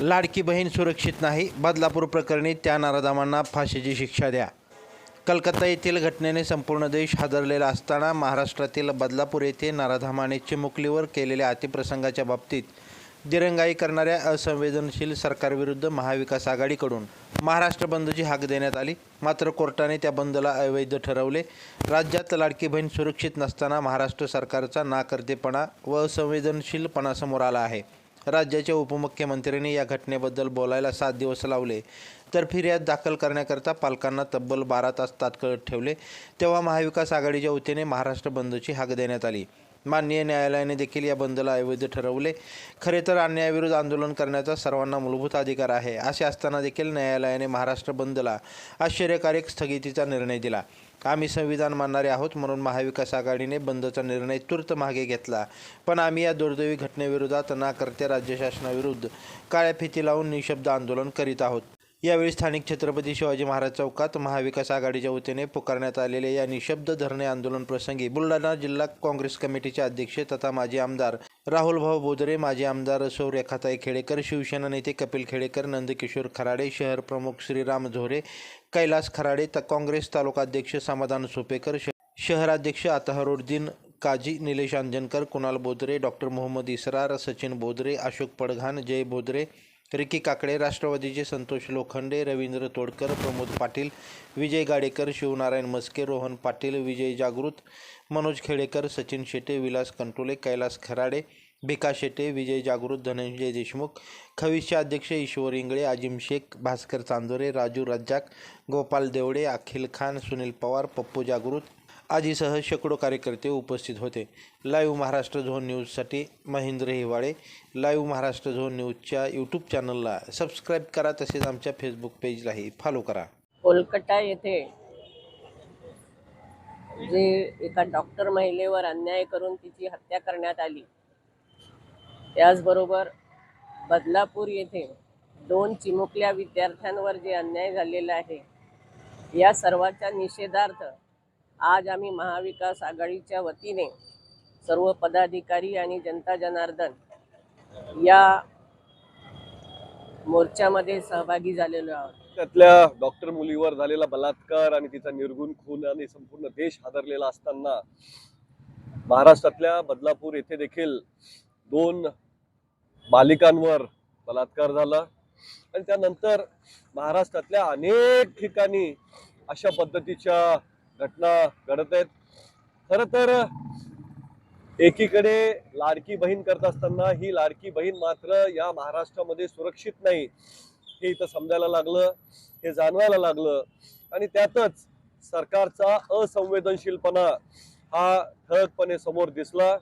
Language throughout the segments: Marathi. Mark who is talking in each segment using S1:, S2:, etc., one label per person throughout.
S1: लाडकी बहीण सुरक्षित नाही बदलापूर प्रकरणी त्या नाराधामांना फाशीची शिक्षा द्या. कलकत्ता येथील घटनेने संपूर्ण देश हादरलेला असताना महाराष्ट्रातील बदलापूर येथे नाराधामाने चिमुकलीवर केलेल्या अतिप्रसंगाच्या बाबतीत दिरंगाई करणाऱ्या असंवेदनशील सरकारविरुद्ध महाविकास आघाडीकडून महाराष्ट्र बंदची हाक देण्यात आली. मात्र कोर्टाने त्या बंदला अवैध ठरवले. राज्यात लाडकी बहीण सुरक्षित नसताना महाराष्ट्र सरकारचा नाकर्तेपणा व असंवेदनशीलपणा समोर आला आहे. राज्याच्या उपमुख्यमंत्र्यांनी या घटनेबद्दल बोलायला सात दिवस लावले. तर फिर्याद दाखल करण्याकरता पालकांना तब्बल बारा तास तात्काळ ठेवले. तेव्हा महाविकास आघाडीच्या वतीने महाराष्ट्र बंदची हाक देण्यात आली. माननीय न्यायालयाने देखील या बंदला अवैध ठरवले. खरे तर अन्यायाविरुद्ध आंदोलन करण्याचा सर्वांना मूलभूत अधिकार आहे असे असताना देखील न्यायालयाने महाराष्ट्र बंदला आश्चर्यकारक स्थगितीचा निर्णय दिला. आम्ही संविधान मानणारे आहोत म्हणून महाविकास आघाडीने बंदचा निर्णय तूर्त मागे घेतला. पण आम्ही या दुर्दैवी घटनेविरोधात नाकर्त्या राज्य शासनाविरुद्ध काळ्या फिती लावून निशब्द आंदोलन करीत आहोत. यावेळी स्थानिक छत्रपती शिवाजी महाराज चौकात महाविकास आघाडीच्या वतीने पुकारण्यात आलेल्या या निशब्द धरणे आंदोलन प्रसंगी बुलढाणा जिल्हा काँग्रेस कमिटीचे अध्यक्ष तथा माजी आमदार राहुल भाऊ बोदरे माजी आमदार सौ रेखाताई खेडेकर शिवसेना नेते कपिल खेडेकर नंदकिशोर खराडे शहर प्रमुख श्रीराम झोरे कैलास खराडे तर काँग्रेस तालुकाध्यक्ष समाधान सोपेकर शहराध्यक्ष अतहरुद्दीन काजी निलेश अंजनकर कुणाल बोदरे डॉक्टर मोहम्मद इसरार सचिन बोदरे अशोक पडघान जय बोदरे रिकी काकडे राष्ट्रवादीचे संतोष लोखंडे रवींद्र तोडकर प्रमोद पाटील विजय गाडेकर शिवनारायण मस्के रोहन पाटील विजय जागृत मनोज खेडेकर सचिन शेटे विलास कंटोले कैलास खराडे भिका शेटे विजय जागृत धनंजय देशमुख खविसचे अध्यक्ष ईश्वर इंगळे अजिम शेख भास्कर चांदोरे राजू रज्जाक गोपाल देवडे अखिल खान सुनील पवार पप्पू जागृत आजीसह शेकडो कार्यकर्ते उपस्थित होते. लाईव्ह महाराष्ट्र झोन न्यूजसाठी महेंद्र हिवाळे. लाईव्ह महाराष्ट्र झोन न्यूजच्या यूट्यूब चॅनलला सबस्क्राईब करा तसेच आमच्या फेसबुक पेजलाही फॉलो करा.
S2: कोलकाता येथे जे एका डॉक्टर महिलेवर अन्याय करून तिची हत्या करण्यात आली. त्याचबरोबर बदलापूर येथे दोन चिमुकल्या विद्यार्थ्यांवर जे अन्याय झालेला आहे या सर्वाच्या निषेधार्थ आज आम्ही महाविकास आघाडीच्या वतीने सर्व पदाधिकारी आणि जनता जनार्दन या मोर्चामध्ये सहभागी झालेलो आहोत.
S3: त्यातल्या डॉक्टर मुलीवर झालेला बलात्कार आणि तिचा निर्गुण खून आणि संपूर्ण देश हादरलेला असताना महाराष्ट्रातल्या बदलापूर येथे देखील दोन बालिकांवर बलात्कार झाला. आणि त्यानंतर महाराष्ट्रातल्या अनेक ठिकाणी अशा पद्धतीच्या घटना घडत आहेत. खर तर एकीकडे लाडकी बहीण करत असताना ही लाडकी बहीण मात्र या महाराष्ट्रामध्ये सुरक्षित नाही. हे इथं समजायला लागलं हे जाणवायला लागलं आणि त्यातच सरकारचा असंवेदनशीलपणा हा ठळकपणे समोर दिसला.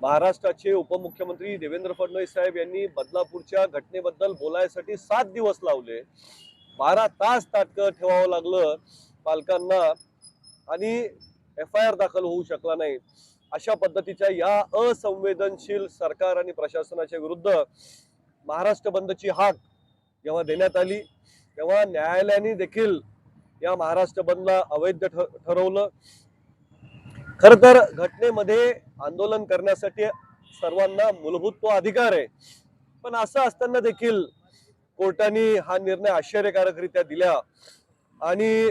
S3: महाराष्ट्राचे उपमुख्यमंत्री देवेंद्र फडणवीस साहेब यांनी बदलापूरच्या घटनेबद्दल बोलायसाठी सात दिवस लावले. बारा तास ताटकं ठेवावं लागलं. पालकांना आणि एफ आय आर दाखल होऊ शकला नाही. अशा पद्धतीच्या या असंवेदनशील सरकार आणि प्रशासनाच्या विरुद्ध महाराष्ट्र बंदची हाक जेव्हा देण्यात आली तेव्हा न्यायालयाने देखील या महाराष्ट्र बंदला अवैध ठरवलं. खर तर घटनेमध्ये आंदोलन करण्यासाठी सर्वांना मूलभूत तो अधिकार आहे. पण असं असताना देखील कोर्टाने हा निर्णय आश्चर्यकारकरित्या दिला आणि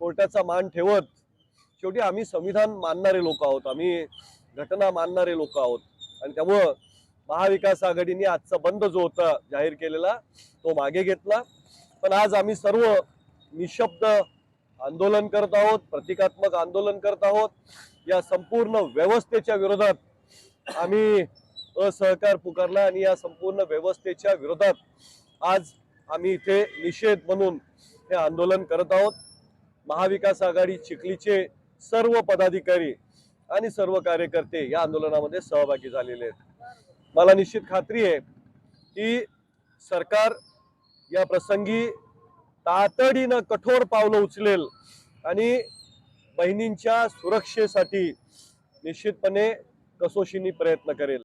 S3: कोर्टाचा मान ठेवत शेवटी आम्ही संविधान मानणारे लोक आहोत. आम्ही घटना मानणारे लोक आहोत. आणि त्यामुळं महाविकास आघाडीने आजचा बंद जो होता जाहीर केलेला तो मागे घेतला. पण आज आम्ही सर्व निशब्द आंदोलन करत आहोत प्रतिकात्मक आंदोलन करत आहोत. या संपूर्ण व्यवस्थेच्या विरोधात आम्ही असहकार पुकारला आणि या संपूर्ण व्यवस्थेच्या विरोधात आज आम्ही इथे निषेध म्हणून हे आंदोलन करत आहोत. महाविकास आघाडी चिखलीचे सर्व पदाधिकारी आणि सर्व कार्यकर्ते या आंदोलनामध्ये सहभागी झालेले आहेत. मला निश्चित खात्री आहे की सरकार या प्रसंगी तातडीनं कठोर पावलं उचलेल आणि बहिणींच्या सुरक्षेसाठी निश्चितपणे कसोशीनी प्रयत्न करेल.